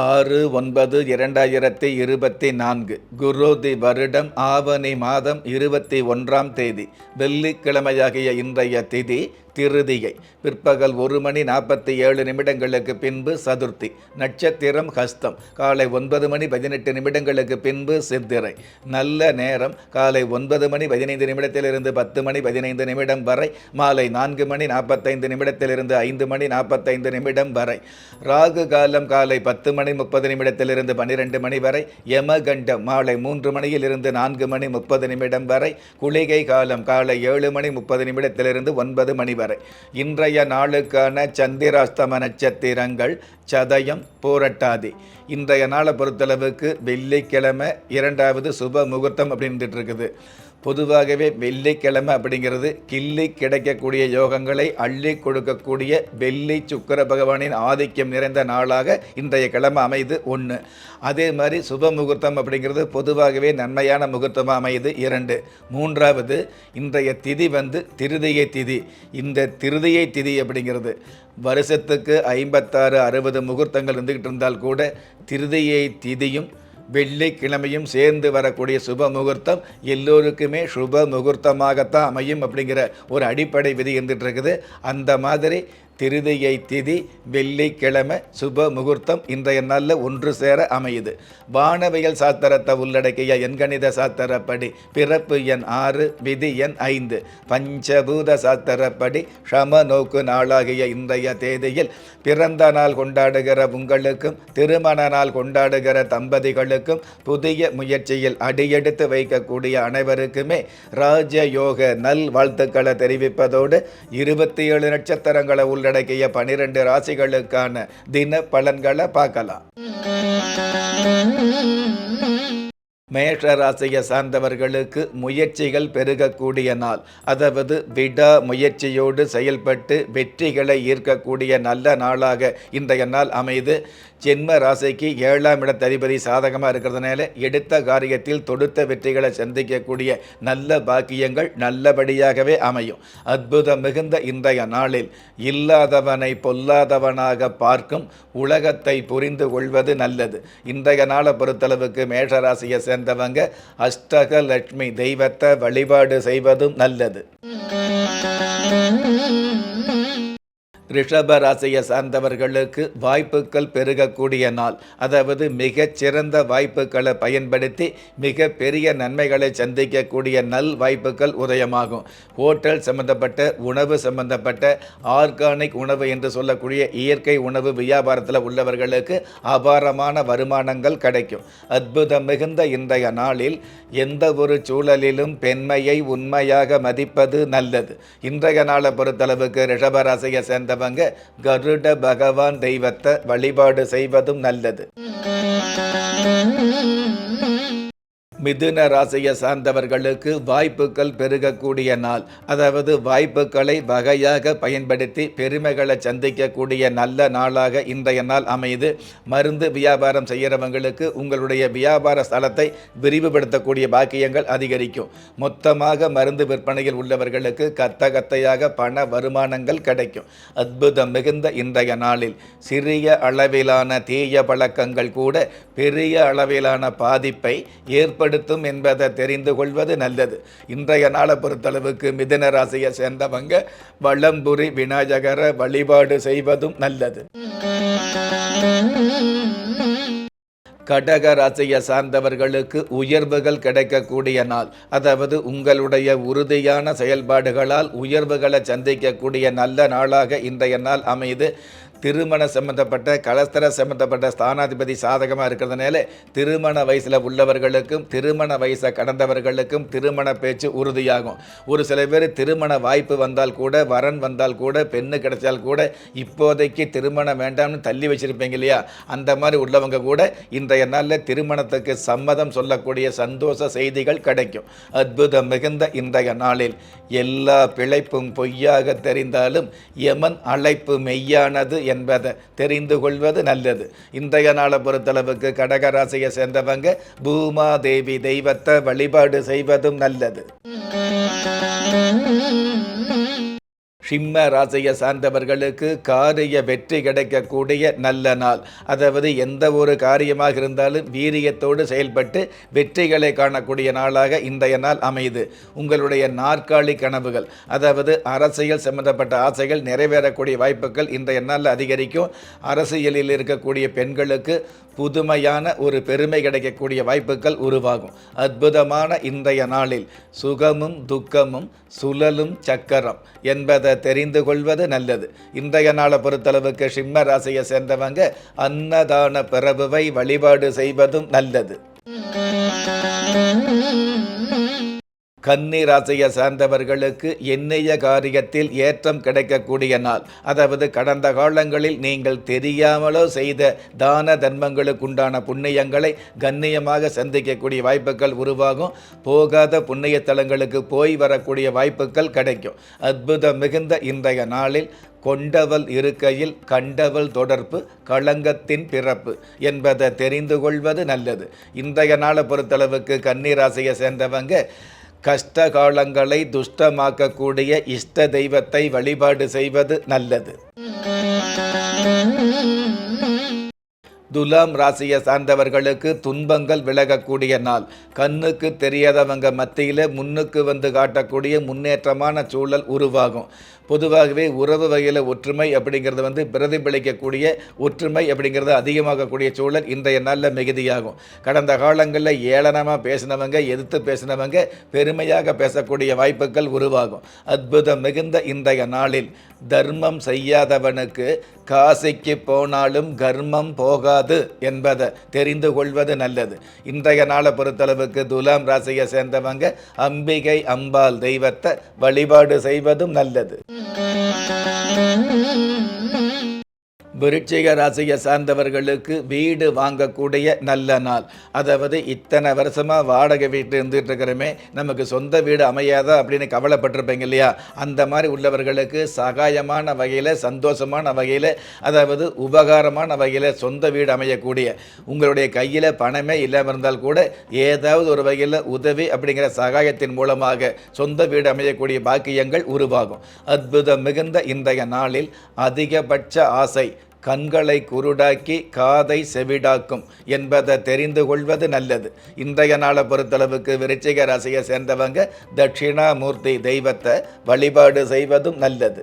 ஆறு ஒன்பது இரண்டாயிரத்தி இருபத்தி நான்கு குரோதி வருடம் ஆவணி மாதம் இருபத்தி ஒன்றாம் தேதி வெள்ளிக்கிழமையாகிய இன்றைய திதி திருதிகை பிற்பகல் ஒரு மணி நாற்பத்தி ஏழு நிமிடங்களுக்கு பின்பு சதுர்த்தி. நட்சத்திரம் ஹஸ்தம். காலை ஒன்பது மணி பதினெட்டு நிமிடங்களுக்கு பின்பு சித்திரை. நல்ல நேரம். காலை ஒன்பது மணி பதினைந்து நிமிடத்திலிருந்து பத்து மணி பதினைந்து நிமிடம் வரை. மாலை நான்கு மணி நாற்பத்தைந்து நிமிடத்திலிருந்து ஐந்து மணி நாற்பத்தைந்து நிமிடம் வரை. ராகு காலம் காலை பத்து மணி முப்பது நிமிடத்திலிருந்து பன்னிரெண்டு மணி வரை. யமகண்டம் மாலை மூன்று மணியிலிருந்து நான்கு மணி முப்பது நிமிடம் வரை. குளிகை காலம் காலை ஏழு மணி முப்பது நிமிடத்திலிருந்து ஒன்பது மணி வரை. இன்றைய நாளுக்கான சந்திராஸ்தம நட்சத்திரங்கள் சதயம் போரட்டாதி. இன்றைய நாளை பொறுத்தளவுக்கு வெள்ளிக்கிழமை இரண்டாவது சுப முகூர்த்தம் அப்படின்ட்டு இருக்குது பொதுவாகவே வெள்ளிக்கிழமை அப்படிங்கிறது கிள்ளி கிடைக்கக்கூடிய யோகங்களை அள்ளி கொடுக்கக்கூடிய வெள்ளி சுக்கர பகவானின் ஆதிக்கம் நிறைந்த நாளாக இன்றைய கிழமை அமைது ஒன்று அதே மாதிரி சுப முகூர்த்தம் அப்படிங்கிறது பொதுவாகவே நன்மையான முகூர்த்தமாக அமையுது இரண்டு. மூன்றாவது இன்றைய திதி வந்து திருதியை திதி. இந்த திருதியை திதி அப்படிங்கிறது வருஷத்துக்கு ஐம்பத்தாறு அறுபது முகூர்த்தங்கள் இருந்துக்கிட்டு இருந்தால் கூட திருதையை திதியும் வெள்ளிக்கிழமையும் சேர்ந்து வரக்கூடிய சுப முகூர்த்தம் எல்லோருக்குமே சுப முகூர்த்தமாகத்தான் அமையும் அப்படிங்கிற ஒரு அடிப்படை விதி இருந்துட்டு இருக்குது. அந்த மாதிரி திருதியை திதி வெள்ளிக்கிழமை சுப முகூர்த்தம் இன்றைய நாளில் ஒன்று சேர அமையுது. வானவியல் சாத்திரத்தை உள்ளடக்கிய எண்கணித சாத்திரப்படி பிறப்பு எண் ஆறு விதி எண் ஐந்து. பஞ்சபூத சாத்திரப்படி ஷம நோக்கு நாளாகிய இன்றைய தேதியில் பிறந்த நாள் கொண்டாடுகிற உங்களுக்கும் திருமண நாள் கொண்டாடுகிற தம்பதிகளுக்கும் புதிய முயற்சியில் அடியெடுத்து வைக்கக்கூடிய அனைவருக்குமே ராஜயோக நல் வாழ்த்துக்களை தெரிவிப்பதோடு இருபத்தி ஏழு நட்சத்திரங்களை உள்ள உள்ளடக்கிய பனிரெண்டு ராசிகளுக்கான தின பலன்களை பார்க்கலாம். மேஷ ராசியை சார்ந்தவர்களுக்கு முயற்சிகள் பெருகக்கூடிய நாள். அதாவது விடா முயற்சியோடு செயல்பட்டு வெற்றிகளை ஈர்க்கக்கூடிய நல்ல நாளாக இன்றைய நாள் அமைது. ஜென்ம ராசிக்கு ஏழாம் இடத்ததிபதி சாதகமாக இருக்கிறதுனால எடுத்த காரியத்தில் தொடுத்த வெற்றிகளை சந்திக்கக்கூடிய நல்ல பாக்கியங்கள் நல்லபடியாகவே அமையும். அற்புதம் மிகுந்த இன்றைய நாளில் இல்லாதவனை பொல்லாதவனாக பார்க்கும் உலகத்தை புரிந்து கொள்வது நல்லது. இன்றைய நாளை பொறுத்தளவுக்கு மேஷராசியை சேர்ந்தவங்க அஷ்டக லட்சுமி தெய்வத்தை வழிபாடு செய்வதும் நல்லது. Mm-hmm. ரிஷப ராசியை சார்ந்தவர்களுக்கு வாய்ப்புகள் பெருகக்கூடிய நாள். அதாவது மிகச்சிறந்த வாய்ப்புகளை பயன்படுத்தி மிக பெரிய நன்மைகளை சந்திக்கக்கூடிய நல் வாய்ப்புகள் உதயமாகும். ஹோட்டல் சம்பந்தப்பட்ட உணவு சம்பந்தப்பட்ட ஆர்கானிக் உணவு என்று சொல்லக்கூடிய இயற்கை உணவு வியாபாரத்தில் உள்ளவர்களுக்கு அபாரமான வருமானங்கள் கிடைக்கும். அற்புதம் மிகுந்த இன்றைய நாளில் எந்த ஒரு சூழலிலும் பெண்மையை உண்மையாக மதிப்பது நல்லது. இன்றைய நாளை பொறுத்தளவுக்கு ரிஷபராசியை சேர்ந்த சேர்ந்தவங்க கருட பகவான் தெய்வத்தை வழிபாடு செய்வதும் நல்லது. மிதுன ராசியை சார்ந்தவர்களுக்கு வாய்ப்புகள் பெருகக்கூடிய நாள். அதாவது வாய்ப்புகளை வகையாக பயன்படுத்தி பெருமைகளை சந்திக்கக்கூடிய நல்ல நாளாக இன்றைய நாள் அமையுது. மருந்து வியாபாரம் செய்கிறவங்களுக்கு உங்களுடைய வியாபார ஸ்தலத்தை விரிவுபடுத்தக்கூடிய பாக்கியங்கள் அதிகரிக்கும். மொத்தமாக மருந்து விற்பனையில் உள்ளவர்களுக்கு கத்த கத்தையாக பண வருமானங்கள் கிடைக்கும். அற்புதம் மிகுந்த இன்றைய நாளில் சிறிய அளவிலான தீய பழக்கங்கள் கூட பெரிய அளவிலான பாதிப்பை ஏற்ப பயன்படுத்தும் என்பதை தெரிந்து கொள்வது நல்லது. இன்றைய நாளை பொறுத்தளவுக்கு மிதன ராசியை சேர்ந்தவங்க வளம்புரி விநாயகரை வழிபாடு செய்வதும் நல்லது. கடக ராசியை சார்ந்தவர்களுக்கு உயர்வுகள் கிடைக்கக்கூடிய நாள். அதாவது உங்களுடைய உறுதியான செயல்பாடுகளால் உயர்வுகளை சந்திக்கக்கூடிய நல்ல நாளாக இன்றைய நாள் அமைது திருமண சம்பந்தப்பட்ட கலஸ்தர சம்பந்தப்பட்ட ஸ்தானாதிபதி சாதகமாக இருக்கிறதுனால திருமண வயசில் உள்ளவர்களுக்கும் திருமண வயசை கடந்தவர்களுக்கும் திருமண பேச்சு உறுதியாகும். ஒரு சில பேர் திருமண வாய்ப்பு வந்தால் கூட வரன் வந்தால் கூட பெண்ணு கிடைச்சால் கூட இப்போதைக்கு திருமணம் வேண்டாம்னு தள்ளி வச்சுருப்பீங்க இல்லையா? அந்த மாதிரி உள்ளவங்க கூட இன்றைய நாளில் திருமணத்துக்கு சம்மதம் சொல்லக்கூடிய சந்தோஷ செய்திகள் கிடைக்கும். அற்புதம் மிகுந்த இன்றைய நாளில். எல்லா பிழைப்பும் பொய்யாக தெரிந்தாலும் எமன் அழைப்பு மெய்யானது என்பதை தெரிந்து கொள்வது நல்லது. இன்றைய நாளை பொறுத்தளவுக்கு கடகராசியை சேர்ந்தவங்க பூமாதேவி தெய்வத்தை வழிபாடு செய்வதும் நல்லது. சிம்ம ராசியை சார்ந்தவர்களுக்கு காரிய வெற்றி கிடைக்கக்கூடிய நல்ல நாள். அதாவது எந்த ஒரு காரியமாக இருந்தாலும் வீரியத்தோடு செயல்பட்டு வெற்றிகளை காணக்கூடிய நாளாக இன்றைய நாள் அமையுது உங்களுடைய நாற்காலி கனவுகள் அதாவது அரசியல் சம்பந்தப்பட்ட ஆசைகள் நிறைவேறக்கூடிய வாய்ப்புகள் இன்றைய நாளில் அதிகரிக்கும். அரசியலில் இருக்கக்கூடிய பெண்களுக்கு புதுமையான ஒரு பெருமை கிடைக்கக்கூடிய வாய்ப்புகள் உருவாகும். அற்புதமான இன்றைய நாளில் சுகமும் துக்கமும் சுழலும் சக்கரம் என்பதை தெரிந்து கொள்வது நல்லது. இன்றைய நாளை பொறுத்தளவுக்கு சிம்ம ராசியை சேர்ந்தவங்க அன்னதான பிறவுவை வழிபாடு செய்வதும் நல்லது. கன்னி ராசியை சார்ந்தவர்களுக்கு எண்ணிய காரியத்தில் ஏற்றம் கிடைக்கக்கூடிய நாள். அதாவது கடந்த காலங்களில் நீங்கள் தெரியாமலோ செய்த தான தர்மங்களுக்கு உண்டான புண்ணியங்களை கண்ணியமாக சந்திக்கக்கூடிய வாய்ப்புகள் உருவாகும். போகாத புண்ணிய தலங்களுக்கு போய் வரக்கூடிய வாய்ப்புகள் கிடைக்கும். அற்புதம் மிகுந்த இன்றைய நாளில் கொண்டவள் இருக்கையில் கண்டவள் தொடர்பு களங்கத்தின் பிறப்பு என்பதை தெரிந்து கொள்வது நல்லது. இன்றைய நாளை பொறுத்தளவுக்கு கன்னிராசியை சேர்ந்தவங்க கஷ்ட காலங்களை துஷ்டமாக்கக்கூடிய இஷ்ட தெய்வத்தை வழிபாடு செய்வது நல்லது. துலாம் ராசியை சார்ந்தவர்களுக்கு துன்பங்கள் விலகக்கூடிய நாள். கண்ணுக்கு தெரியாதவங்க மத்தியில் முன்னுக்கு வந்து காட்டக்கூடிய முன்னேற்றமான சூழல் உருவாகும். பொதுவாகவே உறவு வகையில் ஒற்றுமை அப்படிங்கிறது வந்து பிரதிபலிக்கக்கூடிய ஒற்றுமை அப்படிங்கிறது அதிகமாகக்கூடிய சூழல் இன்றைய நாளில் மிகுதியாகும். கடந்த காலங்களில் ஏளனமாக பேசினவங்க எதிர்த்து பேசினவங்க பெருமையாக பேசக்கூடிய வாய்ப்புகள் உருவாகும். அற்புதம் மிகுந்த இன்றைய நாளில் தர்மம் செய்யாதவனுக்கு காசிக்கு போனாலும் கர்மம் போகாது என்பதை தெரிந்து கொள்வது நல்லது. இன்றைய நாளை பொறுத்தளவுக்கு துலாம் ராசியை சேர்ந்தவங்க அம்பிகை அம்பாள் தெய்வத்தை வழிபாடு செய்வதும் நல்லது. Mm-hmm. விருச்சிக ராசியை சார்ந்தவர்களுக்கு வீடு வாங்கக்கூடிய நல்ல நாள். அதாவது இத்தனை வருஷமாக வாடகை வீட்டில் இருந்துகிட்டு இருக்கிறமே நமக்கு சொந்த வீடு அமையாதா அப்படின்னு கவலைப்பட்டிருப்பீங்க இல்லையா? அந்த மாதிரி உள்ளவர்களுக்கு சகாயமான வகையில் சந்தோஷமான வகையில் அதாவது உபகாரமான வகையில் சொந்த வீடு அமையக்கூடிய உங்களுடைய கையில் பணமே இல்லாமல் இருந்தால் கூட ஏதாவது ஒரு வகையில் உதவி அப்படிங்கிற சகாயத்தின் மூலமாக சொந்த வீடு அமையக்கூடிய பாக்கியங்கள் உருவாகும். அற்புதம் மிகுந்த இன்றைய நாளில் அதிகபட்ச ஆசை கண்களை குருடாக்கி காதை செவிடாக்கும் என்பதை தெரிந்து கொள்வது நல்லது. இன்றைய நாளை பொறுத்தளவுக்கு விருச்சிக ராசியை சேர்ந்தவங்க தட்சிணாமூர்த்தி தெய்வத்தை வழிபாடு செய்வதும் நல்லது.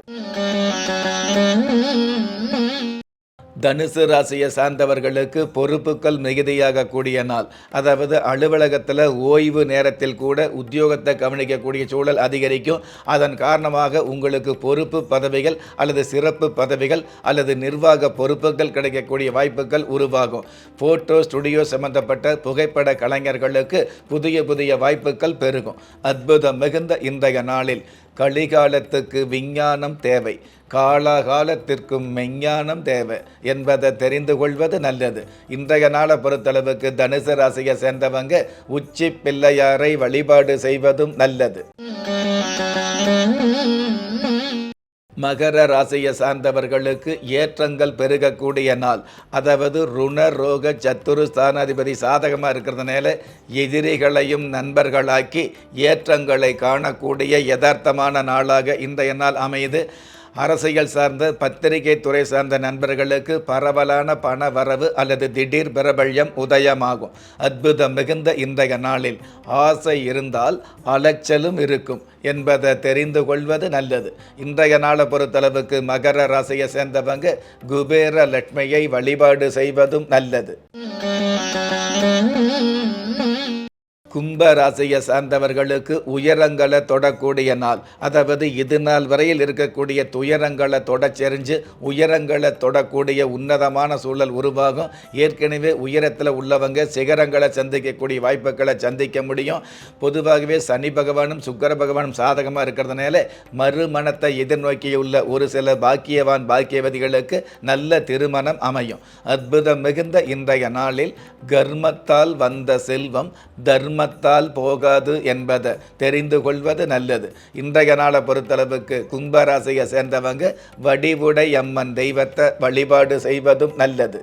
தனுசு ராசியை சார்ந்தவர்களுக்கு பொறுப்புகள் மிகுதியாக கூடிய நாள். அதாவது அலுவலகத்தில் ஓய்வு நேரத்தில் கூட உத்தியோகத்தை கவனிக்கக்கூடிய சூழல் அதிகரிக்கும். அதன் காரணமாக உங்களுக்கு பொறுப்பு பதவிகள் அல்லது சிறப்பு பதவிகள் அல்லது நிர்வாக பொறுப்புகள் கிடைக்கக்கூடிய வாய்ப்புகள் உருவாகும். ஃபோட்டோ ஸ்டுடியோ சம்பந்தப்பட்ட புகைப்பட கலைஞர்களுக்கு புதிய புதிய வாய்ப்புகள் பெருகும். அற்புதம் மிகுந்த இன்றைய நாளில். கலிகாலத்துக்கு விஞ்ஞானம் தேவை. காலாகாலத்திற்கும் மெஞ்ஞானம் தேவை என்பதை தெரிந்து கொள்வது நல்லது. இன்றைய நாளை பொறுத்தளவுக்கு தனுசு ராசியை சேர்ந்தவங்க உச்சி பிள்ளையாரை வழிபாடு செய்வதும் நல்லது. மகர ராசியை சார்ந்தவர்களுக்கு ஏற்றங்கள் பெருகக்கூடிய நாள். அதாவது ருண ரோக சத்துரு ஸ்தானாதிபதி சாதகமாக இருக்கிறதுனால எதிரிகளையும் நண்பர்களாக்கி ஏற்றங்களை காணக்கூடிய யதார்த்தமான நாளாக இன்றைய நாள் அமையுது. அரசியல் சார்ந்த பத்திரிகை துறை சார்ந்த நண்பர்களுக்கு பரவலான பண வரவு அல்லது திடீர் பிரபல்யம் உதயமாகும். அற்புதம் மிகுந்த இன்றைய நாளில் ஆசை இருந்தால் அலைச்சலும் இருக்கும் என்பதை தெரிந்து கொள்வது நல்லது. இன்றைய நாளை பொறுத்தளவுக்கு மகர ராசியை சேர்ந்தவங்க குபேர லட்சுமியை வழிபாடு செய்வதும் நல்லது. கும்ப ராசியை சார்ந்தவர்களுக்கு உயரங்களை தொடக்கூடிய நாள். அதாவது இது நாள் வரையில் இருக்கக்கூடிய துயரங்களை தொடச்செறிஞ்சு உயரங்களை தொடக்கூடிய உன்னதமான சூழல் உருவாகும். ஏற்கனவே உயரத்தில் உள்ளவங்க சிகரங்களை சந்திக்கக்கூடிய வாய்ப்புகளை சந்திக்க முடியும். பொதுவாகவே சனி பகவானும் சுக்கர பகவானும் சாதகமாக இருக்கிறதுனால மறுமணத்தை எதிர்நோக்கியுள்ள ஒரு சில பாக்கியவான் பாக்கியவதிகளுக்கு நல்ல திருமணம் அமையும். அற்புதம் மிகுந்த இன்றைய நாளில் கர்மத்தால் வந்த செல்வம் தர்ம கர்மத்தால் போகாது என்பதை தெரிந்து கொள்வது நல்லது. இன்றைய நாளை பொறுத்தளவுக்கு கும்பராசியை சேர்ந்தவங்க வடிவுடை அம்மன் தெய்வத்தை வழிபாடு செய்வதும் நல்லது.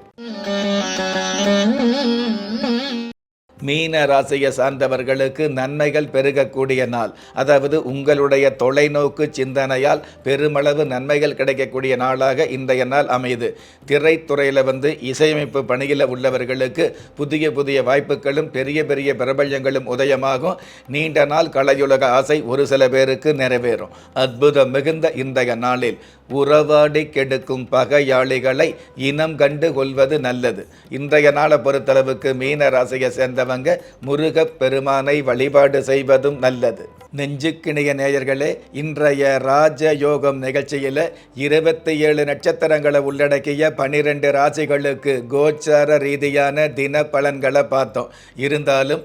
மீன ராசியை சார்ந்தவர்களுக்கு நன்மைகள் பெருகக்கூடிய நாள். அதாவது உங்களுடைய தொலைநோக்கு சிந்தனையால் பெருமளவு நன்மைகள் கிடைக்கக்கூடிய நாளாக இன்றைய நாள் அமையுது. திரைத்துறையில் வந்து இசையமைப்பு பணியில் உள்ளவர்களுக்கு புதிய புதிய வாய்ப்புகளும் பெரிய பெரிய பிரபல்யங்களும் உதயமாகும். நீண்ட நாள் கலையுலக ஆசை ஒரு சில பேருக்கு நிறைவேறும். அற்புதம் மிகுந்த இன்றைய நாளில் உறவாடி கெடுக்கும் பகையாளிகளை இனம் கண்டு கொள்வது நல்லது. இன்றைய நாளை பொறுத்தளவுக்கு மீன ராசியை சேர்ந்தவங்க முருகப் பெருமானை வழிபாடு செய்வதும் நல்லது. நெஞ்சுக்கிணைய நேயர்களே இன்றைய ராஜயோகம் நிகழ்ச்சியில் இருபத்தி ஏழு நட்சத்திரங்களை உள்ளடக்கிய பனிரெண்டு ராசிகளுக்கு கோச்சார ரீதியான தின பலன்களை பார்த்தோம். இருந்தாலும்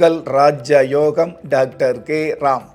ராஜ்ய யோகம் டாக்டர் கே. ராம்.